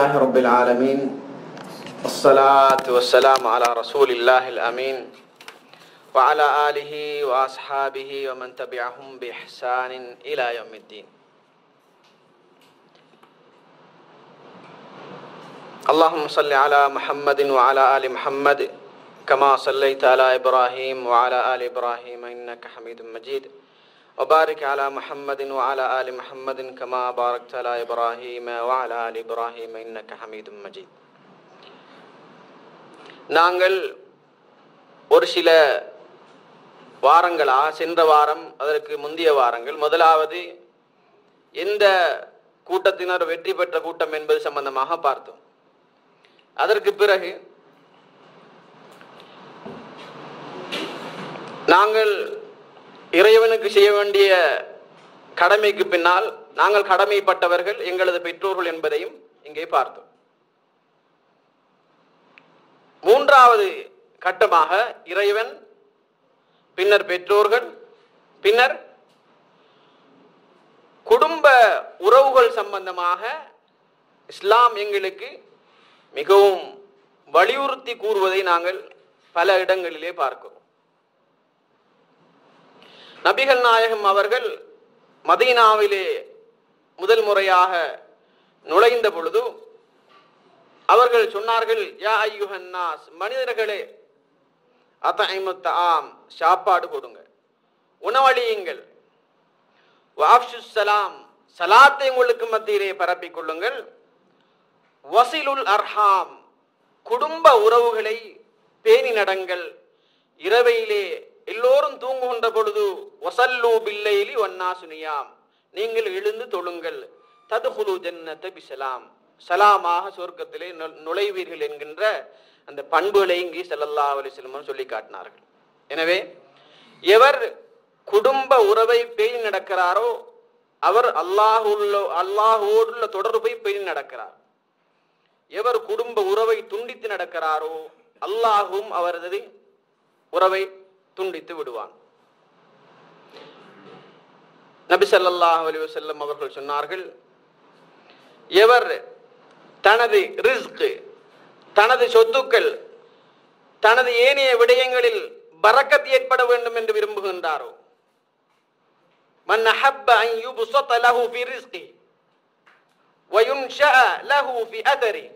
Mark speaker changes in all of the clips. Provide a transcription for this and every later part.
Speaker 1: الله رب العالمين. الصلاة والسلام على رسول الله الأمين وعلى آله وأصحابه ومن تبعهم بإحسان إلى يوم الدين. اللهم صل على محمد وعلى آل محمد كما صليت على إبراهيم وعلى آل إبراهيم إنك حميد مجيد. وبارك على محمد وعلى آل محمد كما باركت على إبراهيم وعلى آل إبراهيم إنك حميد مجيد நாங்கள் ஒரு சில வாரங்களா சென்ற வாரம் அதற்கு முந்தைய வாரங்கள் முதலாவது எந்த கூட்டத்தினர் வெற்றி பெற்ற கூட்டம் என்பது சம்பந்தமாக பார்த்தோம் அதற்கு பிறகு நாங்கள் இறைவனுக்கு செய்ய வேண்டிய கடமைக்கு பின்னால் நாங்கள் கடமைப்பட்டவர்கள் எங்களது பெற்றோர்கள் என்பதையும் இங்கே பார்த்தோம். மூன்றாவது கட்டமாக இறைவன் பின்னர் பெற்றோர்கள் பின்னர் குடும்ப உறவுகள் சம்பந்தமாக இஸ்லாம் எங்களுக்கு மிகவும் வலியுறுத்தி கூறுவதை நாங்கள் பல இடங்களிலே பார்க்கிறோம். நபிகள் நாயகம் அவர்கள் மதீனாவிலே முதல் முறையாக நுழைந்த பொழுது அவர்கள் சொன்னார்கள் யா ஐயுஹன்னாஸ் மனிதர்களே அத்த ஆம் சாப்பாடு கொடுங்க உணவழியுங்கள் வாப்ஷு சலாம் சலாத்தை உங்களுக்கு மத்தியிலே பரப்பிக் கொள்ளுங்கள். வசிலுல் அர்ஹாம் குடும்ப உறவுகளை பேணி நடங்கள். இரவையிலே எல்லோரும் தூங்குகின்ற பொழுது ஒசல்லூ பில்லைலி ஒன்னா சுனியாம் நீங்கள் எழுந்து தொழுங்கள். ததுகுலு ஜன்னத்தை பிசலாம். சலாமாக சொர்க்கத்திலே நுழைவீர்கள் என்கின்ற அந்த பண்புகளை இங்கே செல்லல்லா அலி செல்மன் சொல்லி காட்டினார்கள். எனவே எவர் குடும்ப உறவை பேணி நடக்கிறாரோ அவர் அல்லாஹுள்ள அல்லாஹோடுள்ள தொடர்பை பேணி நடக்கிறார். எவர் குடும்ப உறவை துண்டித்து நடக்கிறாரோ அல்லாஹும் அவரது உறவை துண்டித்து விடுவான் நபி சல்லாஹ் அலி வசல்லம் அவர்கள் சொன்னார்கள் எவர் தனது ரிஸ்க் தனது சொத்துக்கள் தனது ஏனைய விடயங்களில் பறக்கத் ஏற்பட வேண்டும் என்று விரும்புகின்றாரோ من أحب أن يبسط له في رزقه وينشأ له في أثره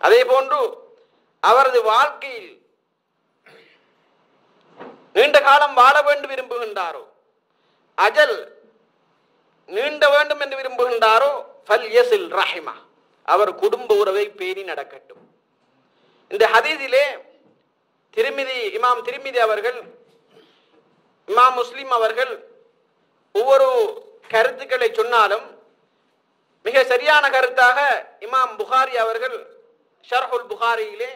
Speaker 1: அதே போன்று அவரது வாழ்க்கையில் நீண்ட காலம் வாழ வேண்டும் விரும்புகின்றாரோ? அஜல் நீண்ட வேண்டும் என்று விரும்புகின்றாரோ? ஃபல் யசில் ரஹிமா. அவர் குடும்ப உறவை பேணி நடக்கட்டும். இந்த ஹதீஸிலே திருமிதி இமாம் திருமிதி அவர்கள் இமாம் முஸ்லிம் அவர்கள் ஒவ்வொரு கருத்துக்களை சொன்னாலும் மிக சரியான கருத்தாக இமாம் புகாரி அவர்கள் ஷர்ஹுல் புகாரியிலே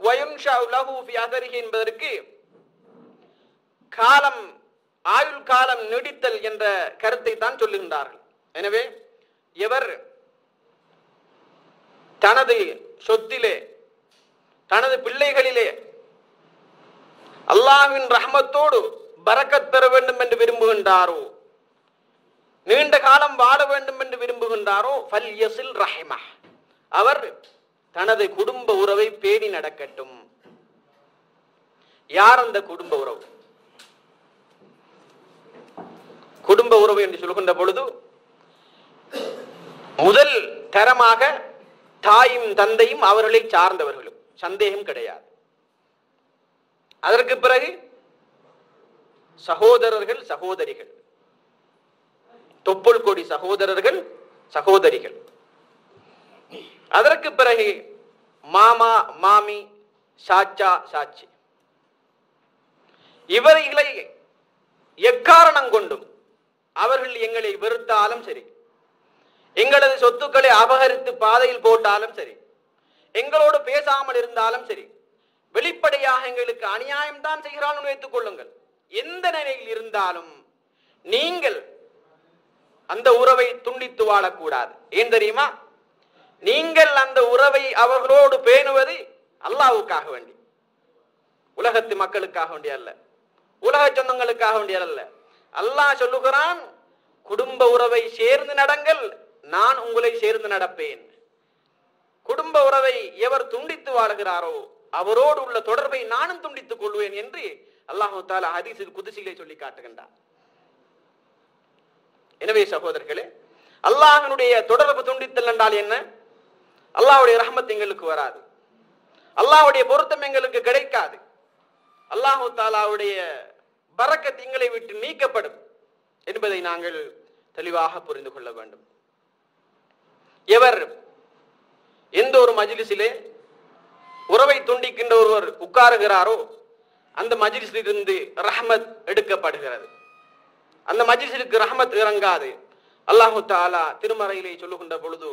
Speaker 1: வயுன்ஷா லஹூ ஃபி அதரிஹி என்பதற்கு காலம் ஆயுள் காலம் நீடித்தல் என்ற கருத்தை தான் சொல்லுகின்றார்கள். எனவே எவர் தனது சொத்திலே தனது பிள்ளைகளிலே அல்லாஹின் ரஹமத்தோடு பறக்கத் பெற வேண்டும் என்று விரும்புகின்றாரோ நீண்ட காலம் வாழ வேண்டும் என்று விரும்புகின்றாரோ ஃபல் யசில் ரஹிமா அவர் தனது குடும்ப உறவை பேணி நடக்கட்டும். யார் அந்த குடும்ப உறவு? குடும்ப உறவு என்று சொல்கின்ற பொழுது முதல் தரமாக தாயும் தந்தையும் அவர்களை சார்ந்தவர்களும். சந்தேகம் கிடையாது. அதற்கு பிறகு சகோதரர்கள் சகோதரிகள். தொப்புள் கொடி சகோதரர்கள் சகோதரிகள். அதற்கு பிறகு மாமா மாமி சாச்சா சாட்சி இவர்களை எக்காரணம் கொண்டும் அவர்கள் எங்களை வெறுத்தாலும் சரி எங்களது சொத்துக்களை அபகரித்து பாதையில் போட்டாலும் சரி எங்களோடு பேசாமல் இருந்தாலும் சரி வெளிப்படையாக எங்களுக்கு அநியாயம் தான் செய்கிறார்கள் வைத்துக் கொள்ளுங்கள். எந்த நிலையில் இருந்தாலும் நீங்கள் அந்த உறவை துண்டித்து வாழக்கூடாது. ஏன் தெரியுமா? நீங்கள் அந்த உறவை அவர்களோடு பேணுவது அல்லாவுக்காக வேண்டி. உலகத்து மக்களுக்காக வேண்டிய அல்ல. உலக சொந்தங்களுக்காக வேண்டிய அல்ல. அல்லாஹ் சொல்லுகிறான் குடும்ப உறவை சேர்ந்து நடங்கள் நான் உங்களை சேர்ந்து நடப்பேன். குடும்ப உறவை எவர் துண்டித்து வாழுகிறாரோ அவரோடு உள்ள தொடர்பை நானும் துண்டித்துக் கொள்வேன் என்று அல்லாஹு தாலா ஹதீஸில் குதிசிலே சொல்லி காட்டுகின்றார் எனவே சகோதரர்களே அல்லாஹனுடைய தொடர்பு துண்டித்தல் என்றால் என்ன? அல்லாஹ்வுடைய ரஹமத் எங்களுக்கு வராது. அல்லாஹுடைய பொருத்தம் எங்களுக்கு கிடைக்காது. அல்லாஹு தாலாவுடைய பறக்க திங்களை விட்டு நீக்கப்படும் என்பதை நாங்கள் தெளிவாக புரிந்து கொள்ள வேண்டும். எவர் எந்த ஒரு மஜிலிசிலே உறவை துண்டிக்கின்ற ஒருவர் உட்காருகிறாரோ அந்த மஜிலிசிலிருந்து ரஹமத் எடுக்கப்படுகிறது. அந்த மஜிலிசிலுக்கு ரஹமத் இறங்காது. அல்லாஹு தாலா திருமறையிலே சொல்லுகின்ற பொழுது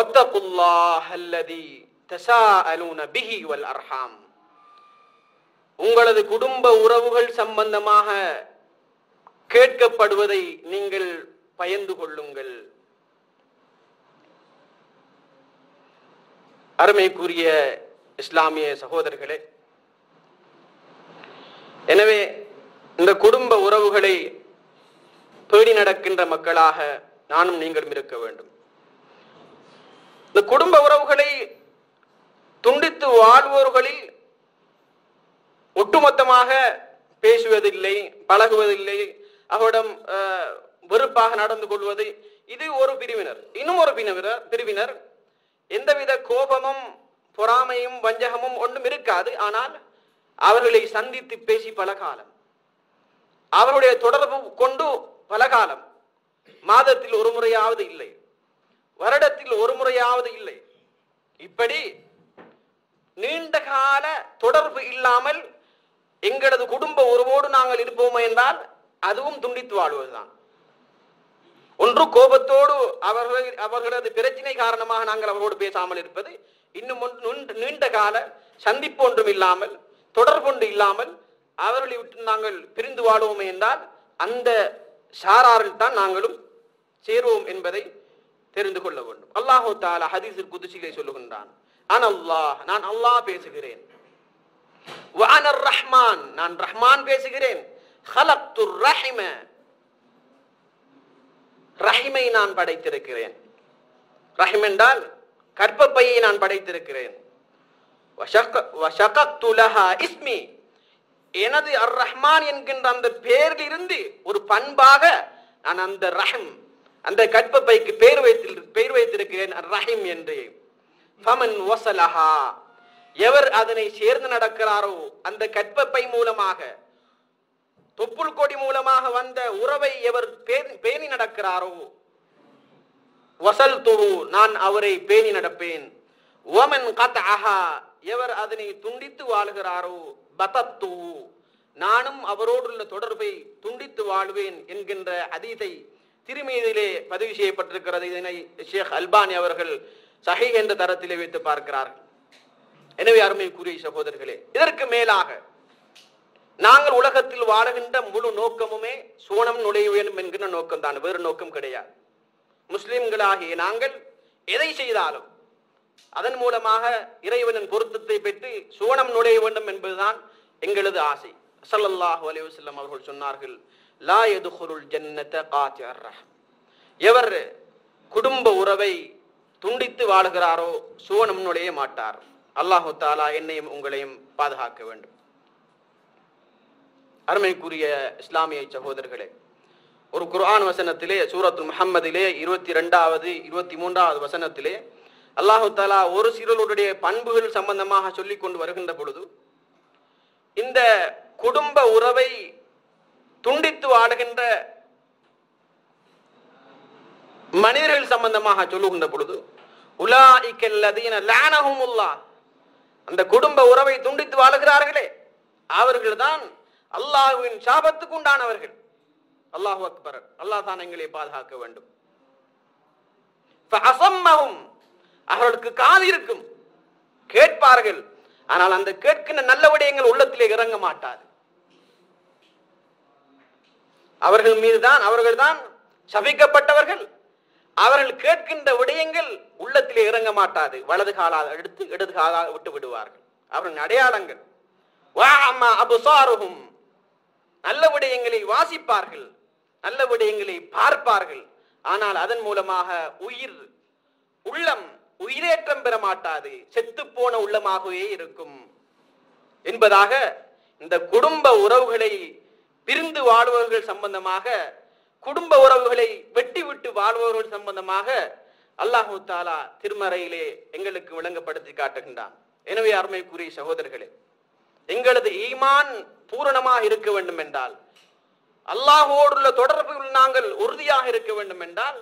Speaker 1: ஒத்தபுல்லாஹல்லதி தசா அலூன பிஹி வல் அர்ஹாம். உங்களது குடும்ப உறவுகள் சம்பந்தமாக கேட்கப்படுவதை நீங்கள் பயந்து கொள்ளுங்கள். அருமைக்குரிய இஸ்லாமிய சகோதரர்களே எனவே இந்த குடும்ப உறவுகளை பேணி நடக்கின்ற மக்களாக நானும் நீங்களும் இருக்க வேண்டும். இந்த குடும்ப உறவுகளை துண்டித்து வாழ்வோர்களில் ஒட்டுமொத்தமாக பேசுவதில்லை பழகுவதில்லை. அவரிடம் வெறுப்பாக நடந்து கொள்வது இது ஒரு பிரிவினர். இன்னும் ஒரு பிரிவினர் பிரிவினர். எந்தவித கோபமும் பொறாமையும் வஞ்சகமும் ஒன்றும் இருக்காது. ஆனால் அவர்களை சந்தித்து பேசி பல காலம் அவருடைய தொடர்பு கொண்டு பல காலம் மாதத்தில் ஒரு முறையாவது இல்லை. வருடத்தில் ஒரு முறையாவது இல்லை. இப்படி நீண்ட கால தொடர்பு இல்லாமல் எங்களது குடும்ப உறவோடு நாங்கள் இருப்போம் என்றால் அதுவும் துண்டித்து வாழ்வதுதான். ஒன்று கோபத்தோடு அவர்கள் அவர்களது பிரச்சனை காரணமாக நாங்கள் அவரோடு பேசாமல் இருப்பது இன்னும் ஒன்று நீண்ட- நீண்ட கால சந்திப்பு ஒன்றும் இல்லாமல் தொடர்பொன்று இல்லாமல் அவர்களை விட்டு நாங்கள் பிரிந்து வாழுவோம் என்றால் அந்த சாராரில் தான் நாங்களும் சேருவோம் என்பதை தெரிந்து கொள்ள வேண்டும். அல்லாஹு தாலா ஹதீஸில் குதிசிலே சொல்லுகின்றான். ஆனால் அல்லாஹ் நான் அல்லாஹ் பேசுகிறேன். வானர் ரஹ்மான் நான் ரஹ்மான் பேசுகிறேன். ரஹிம ரஹிமை நான் படைத்திருக்கிறேன். ரஹிம் என்றால் கற்பப்பையை நான் படைத்திருக்கிறேன். இஸ்மி எனது அர் ரஹ்மான் என்கின்ற அந்த பேரில் இருந்து ஒரு பண்பாக நான் அந்த ரஹம் அந்த கற்பப்பைக்கு பெயர் வைத்து பெயர் வைத்திருக்கிறேன். ரஹிம் என்று. ஃபமன் ஒசலஹா எவர் அதனை சேர்ந்து நடக்கிறாரோ அந்த கற்பப்பை மூலமாக தொப்புள் கொடி மூலமாக வந்த உறவை எவர் பேணி நடக்கிறாரோ? வசல் துரு நான் அவரை பேணி நடப்பேன். ஓமன் கத்அஹா எவர் அதனை துண்டித்து வாழுகிறாரோ? பதத்து நானும் அவரோடுள்ள தொடர்பை துண்டித்து வாழ்வேன் என்கின்ற அதீதை திருமீதிலே பதிவு செய்யப்பட்டிருக்கிறது. இதனை ஷேக் அல்பானி அவர்கள் சஹி என்ற தரத்திலே வைத்து பார்க்கிறார்கள். எனவே அருமைக்குரிய சகோதரர்களே இதற்கு மேலாக நாங்கள் உலகத்தில் வாழுகின்ற முழு நோக்கமுமே சூனம் நுழைய வேண்டும் என்கிற நோக்கம் தான் வேறு நோக்கம் கிடையாது. முஸ்லிம்களாகிய நாங்கள் எதை செய்தாலும் அதன் மூலமாக இறைவனின் பொருத்தத்தை பெற்று சுவனம் நுழைய வேண்டும் என்பதுதான் எங்களது ஆசை. சல்லல்லாஹு அலைஹி அவர்கள் சொன்னார்கள் லா யதுகுலுல் ஜன்னத காத்தியர் எவர் குடும்ப உறவை துண்டித்து வாழுகிறாரோ சுவனம் நுழைய மாட்டார். அல்லாஹு தாலா என்னையும் உங்களையும் பாதுகாக்க வேண்டும். அருமைக்குரிய இஸ்லாமிய சகோதரர்களே ஒரு குர்ஆன் வசனத்திலே சூரத்து முஹம்மதிலே இருபத்தி ரெண்டாவது இருபத்தி மூன்றாவது வசனத்திலே அல்லாஹு தாலா ஒரு சிறுவருடைய பண்புகள் சம்பந்தமாக சொல்லிக் கொண்டு வருகின்ற பொழுது இந்த குடும்ப உறவை துண்டித்து வாடுகின்ற மனிதர்கள் சம்பந்தமாக சொல்லுகின்ற பொழுது உலாஇக்கல்லதீன லானஹுமுல்லா அந்த குடும்ப உறவை துண்டித்து வாழுகிறார்களே அவர்கள்தான் அல்லாஹுவின் சாபத்துக்கு உண்டானவர்கள். அல்லாஹு அக்பர் அல்லாஹ் தான் எங்களை பாதுகாக்க வேண்டும். ஃபஅஸம்மஹும். அவர்களுக்கு காது இருக்கும். கேட்பார்கள் ஆனால் அந்த கேட்கின்ற நல்ல விடயங்கள் உள்ளத்திலே இறங்க மாட்டாது. அவர்கள் மீதுதான் அவர்கள்தான் சபிக்கப்பட்டவர்கள். அவர்கள் கேட்கின்ற விடயங்கள் உள்ளத்திலே இறங்க மாட்டாது. வலது காலால் எடுத்து இடது காலால் விட்டு விடுவார்கள். அவர்கள் அடையாளங்கள். வ அம்மா அபுசாருகும் நல்ல விடயங்களை வாசிப்பார்கள். நல்ல விடயங்களை பார்ப்பார்கள். ஆனால் அதன் மூலமாக உயிர் உள்ளம் உயிரேற்றம் பெற மாட்டாது. செத்து போன உள்ளமாகவே இருக்கும். என்பதாக இந்த குடும்ப உறவுகளை பிரிந்து வாழ்பவர்கள் சம்பந்தமாக குடும்ப உறவுகளை வெட்டி விட்டு வாழ்பவர்கள் சம்பந்தமாக அல்லாஹு தாலா திருமறையிலே எங்களுக்கு விளங்கப்படுத்தி காட்டுகின்றான். எனவே அருமைக்குரிய சகோதரர்களே எங்களது ஈமான் பூரணமாக இருக்க வேண்டும் என்றால் அல்லாஹோடுள்ள தொடர்புகள் நாங்கள் உறுதியாக இருக்க வேண்டும் என்றால்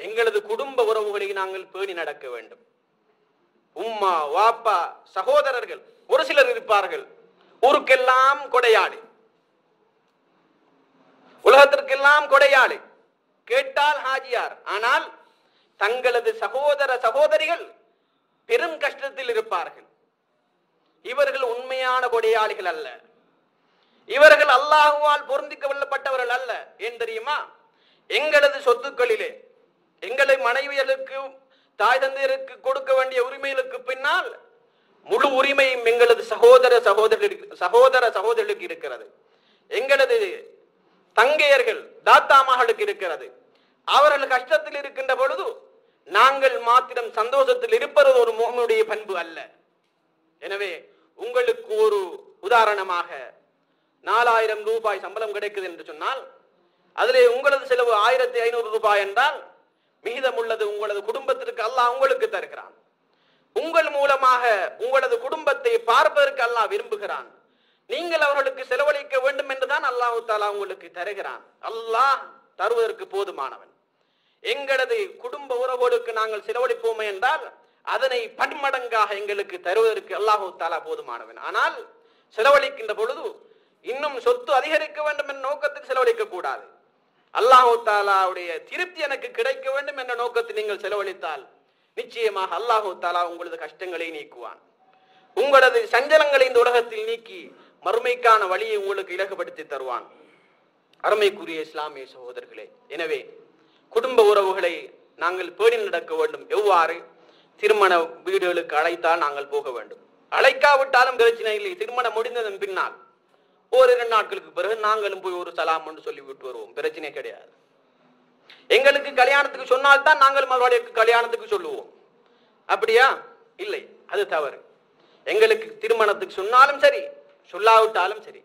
Speaker 1: எங்களது குடும்ப உறவுகளை நாங்கள் பேணி நடக்க வேண்டும். உம்மா வாப்பா சகோதரர்கள் ஒரு சிலர் இருப்பார்கள் ஊருக்கெல்லாம் கொடையாளி உலகத்திற்கெல்லாம் கொடையாளி. கேட்டால் ஹாஜியார். ஆனால் தங்களது சகோதர சகோதரிகள் பெரும் கஷ்டத்தில் இருப்பார்கள். இவர்கள் உண்மையான கொடையாளிகள் அல்ல. இவர்கள் அல்லாஹுவால் பொருந்திக்க கொள்ளப்பட்டவர்கள் அல்ல. ஏன் தெரியுமா? எங்களது சொத்துக்களிலே எங்களை மனைவியர்களுக்கு தாய் தந்தையருக்கு கொடுக்க வேண்டிய உரிமைகளுக்கு பின்னால் முழு உரிமையும் எங்களது சகோதர சகோதரர்களுக்கு சகோதர சகோதரர்களுக்கு இருக்கிறது. எங்களது தங்கையர்கள் தாத்தாமார்களுக்கு இருக்கிறது. அவர்கள் கஷ்டத்தில் இருக்கின்ற பொழுது நாங்கள் மாத்திரம் சந்தோஷத்தில் இருப்பது ஒரு மோகனுடைய பண்பு அல்ல. எனவே உங்களுக்கு ஒரு உதாரணமாக நாலாயிரம் ரூபாய் சம்பளம் கிடைக்குது என்று சொன்னால் அதிலே உங்களது செலவு ஆயிரத்தி ஐநூறு ரூபாய் என்றால் மீதம் உள்ளது உங்களது குடும்பத்திற்கு அல்லாஹ் உங்களுக்கு தருகிறான். உங்கள் மூலமாக உங்களது குடும்பத்தை பார்ப்பதற்கு அல்லாஹ் விரும்புகிறான். நீங்கள் அவர்களுக்கு செலவழிக்க வேண்டும் என்று அல்லாஹு தாலா உங்களுக்கு தருகிறான். அல்லாஹ் தருவதற்கு போதுமானவன். எங்களது குடும்ப உறவோடுக்கு நாங்கள் செலவழிப்போமே என்றால் அதனை பன்மடங்காக எங்களுக்கு தருவதற்கு அல்லாஹு தாலா போதுமானவன். ஆனால் செலவழிக்கின்ற பொழுது இன்னும் சொத்து அதிகரிக்க வேண்டும் என்ற நோக்கத்தில் செலவழிக்க கூடாது. அல்லாஹு தாலாவுடைய திருப்தி எனக்கு கிடைக்க வேண்டும் என்ற நோக்கத்தில் நீங்கள் செலவழித்தால் நிச்சயமாக அல்லாஹு தாலா உங்களது கஷ்டங்களை நீக்குவான். உங்களது சஞ்சலங்களை இந்த உலகத்தில் நீக்கி மறுமைக்கான வழியை உங்களுக்கு இலகுபடுத்தி தருவான். அருமைக்குரிய இஸ்லாமிய சகோதரர்களே எனவே குடும்ப உறவுகளை நாங்கள் பேணி நடக்க வேண்டும். எவ்வாறு? திருமண வீடுகளுக்கு அழைத்தால் நாங்கள் போக வேண்டும். அழைக்காவிட்டாலும் பிரச்சனை இல்லை. திருமணம் முடிந்ததன் பின்னால் ஓரிரு நாட்களுக்கு பிறகு நாங்களும் போய் ஒரு சலாம் என்று சொல்லி விட்டு வருவோம். பிரச்சனை கிடையாது. எங்களுக்கு கல்யாணத்துக்கு சொன்னால்தான் நாங்கள் மறுபடியும் கல்யாணத்துக்கு சொல்லுவோம். அப்படியா? இல்லை. அது தவறு. எங்களுக்கு திருமணத்துக்கு சொன்னாலும் சரி சொல்லாவிட்டாலும் சரி.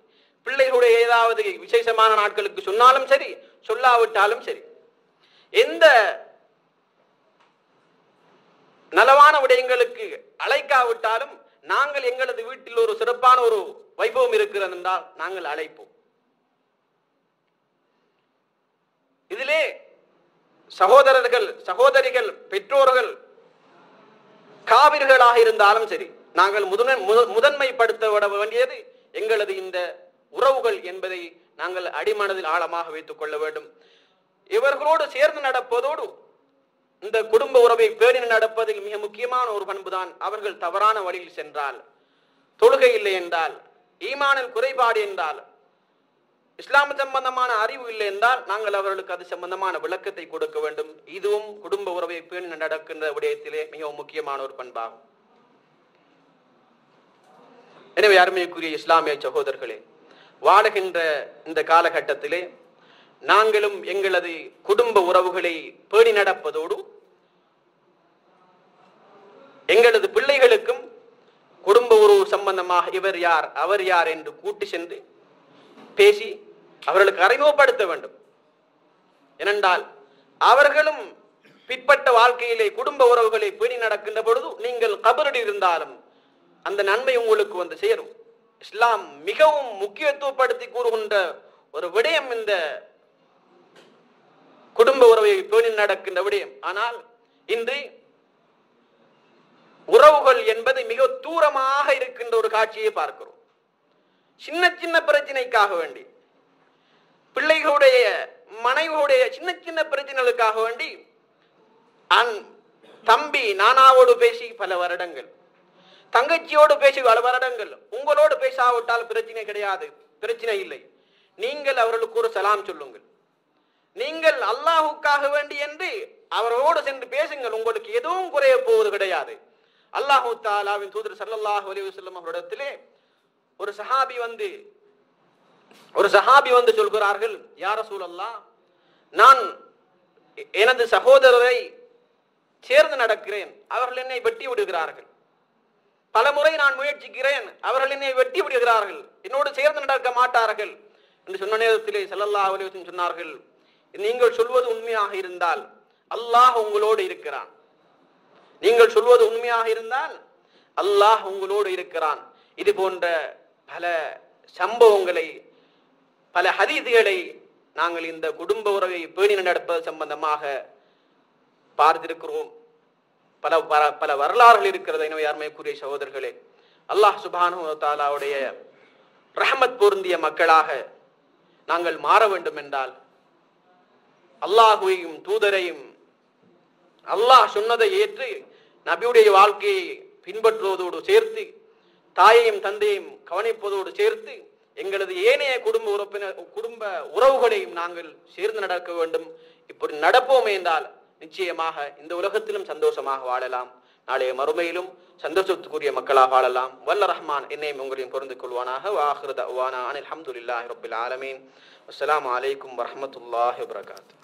Speaker 1: பிள்ளைகளுடைய ஏதாவது விசேஷமான நாட்களுக்கு சொன்னாலும் சரி சொல்லாவிட்டாலும் சரி. எந்த நலவான விடயங்களுக்கு அழைக்காவிட்டாலும் நாங்கள் எங்களது வீட்டில் ஒரு சிறப்பான ஒரு வைபவம் இருக்கிறது என்றால் நாங்கள் அழைப்போம். இதிலே சகோதரர்கள் சகோதரிகள் பெற்றோர்கள் காவிர்களாக இருந்தாலும் சரி நாங்கள் முதன்மை முதன்மைப்படுத்த வேண்டியது எங்களது இந்த உறவுகள் என்பதை நாங்கள் அடிமனதில் ஆழமாக வைத்துக் கொள்ள வேண்டும். இவர்களோடு சேர்ந்து நடப்பதோடு இந்த குடும்ப உறவை பேணி நடப்பதில் மிக முக்கியமான ஒரு பண்புதான் அவர்கள் தவறான வழியில் சென்றால். தொழுகை இல்லை என்றால் ஈமானில் குறைபாடு என்றால் இஸ்லாம் சம்பந்தமான அறிவு இல்லை என்றால் நாங்கள் அவர்களுக்கு அது சம்பந்தமான விளக்கத்தை கொடுக்க வேண்டும். இதுவும் குடும்ப உறவை பேணி நடக்கின்ற விடயத்திலே மிகவும் முக்கியமான ஒரு பண்பாகும். எனவே அருமைக்குரிய இஸ்லாமிய சகோதரர்களே வாடுகின்ற இந்த காலகட்டத்திலே நாங்களும் எங்களது குடும்ப உறவுகளை பேணி நடப்பதோடு எங்களது பிள்ளைகளுக்கும் குடும்ப உறவு சம்பந்தமாக இவர் யார் அவர் யார் என்று கூட்டி சென்று பேசி அவர்களுக்கு அறிமுகப்படுத்த வேண்டும். ஏனென்றால் அவர்களும் பிற்பட்ட வாழ்க்கையிலே குடும்ப உறவுகளை பேணி நடக்கின்ற பொழுது நீங்கள் கபரடி இருந்தாலும் அந்த நன்மை உங்களுக்கு வந்து சேரும். இஸ்லாம் மிகவும் முக்கியத்துவப்படுத்தி கூறுகின்ற ஒரு விடயம் இந்த குடும்ப உறவை பேணி நடக்கின்ற விடயம். ஆனால் இன்று உறவுகள் என்பது மிக தூரமாக இருக்கின்ற ஒரு காட்சியை பார்க்கிறோம். சின்ன சின்ன பிரச்சனைக்காக வேண்டி பிள்ளைகளுடைய மனைவியுடைய சின்ன சின்ன பிரச்சனைகளுக்காக வேண்டி அன் தம்பி நானாவோடு பேசி பல வருடங்கள் தங்கச்சியோடு பேசி பல வருடங்கள். உங்களோடு பேசாவிட்டால் பிரச்சனை கிடையாது. பிரச்சனை இல்லை. நீங்கள் அவர்களுக்கு ஒரு சலாம் சொல்லுங்கள். நீங்கள் அல்லாஹுக்காக வேண்டி என்று அவரோடு சென்று பேசுங்கள். உங்களுக்கு எதுவும் குறைய போவது கிடையாது. அல்லாஹு தாலாவின் தூதர் ஸல்லல்லாஹு அலி வஸல்லம் அவரிடத்திலே ஒரு சஹாபி வந்து ஒரு சஹாபி வந்து சொல்கிறார்கள் யார சூழல்லா நான் எனது சகோதரரை சேர்ந்து நடக்கிறேன். அவர்கள் என்னை வெட்டி விடுகிறார்கள். பலமுறை நான் முயற்சிக்கிறேன். அவர்கள் என்னை வெட்டி விடுகிறார்கள். என்னோடு சேர்ந்து நடக்க மாட்டார்கள். என்று சொன்ன நேரத்திலே செல்லல்லா அலைஹி சொன்னார்கள். நீங்கள் சொல்வது உண்மையாக இருந்தால் அல்லாஹ் உங்களோடு இருக்கிறான். நீங்கள் சொல்வது உண்மையாக இருந்தால் அல்லாஹ் உங்களோடு இருக்கிறான். இது போன்ற பல சம்பவங்களை பல ஹதீதுகளை நாங்கள் இந்த குடும்ப உறவை பேணி நடப்பது சம்பந்தமாக பார்த்திருக்கிறோம். பல பல- பல வரலாறுகள் இருக்கிறது. எனவே அருமைக்குரிய சகோதரர்களே அல்லாஹ் சுபானு தாலாவுடைய ரஹமத் பொருந்திய மக்களாக நாங்கள் மாற வேண்டும் என்றால் அல்லாஹுவையும் தூதரையும் அல்லாஹ் சொன்னதை ஏற்று நபியுடைய வாழ்க்கையை பின்பற்றுவதோடு சேர்த்து தாயையும் தந்தையும் கவனிப்பதோடு சேர்த்து எங்களது ஏனைய குடும்ப உறுப்பினர் குடும்ப உறவுகளையும் நாங்கள் சேர்ந்து நடக்க வேண்டும். இப்படி நடப்போம் என்றால் நிச்சயமாக இந்த உலகத்திலும் சந்தோஷமாக வாழலாம். நாளைய மறுமையிலும் சந்தோஷத்துக்குரிய மக்களாக வாழலாம். வல்ல ரஹ்மான் என்னையும் உங்களையும் பொருந்து கொள்வானாக. வாஹிருத வானா அனில் அஹமதுல்லாஹி ரபுல் ஆலமீன். அஸ்லாம் வலைக்கம் வரமத்துல்லாஹி வபரகாத்து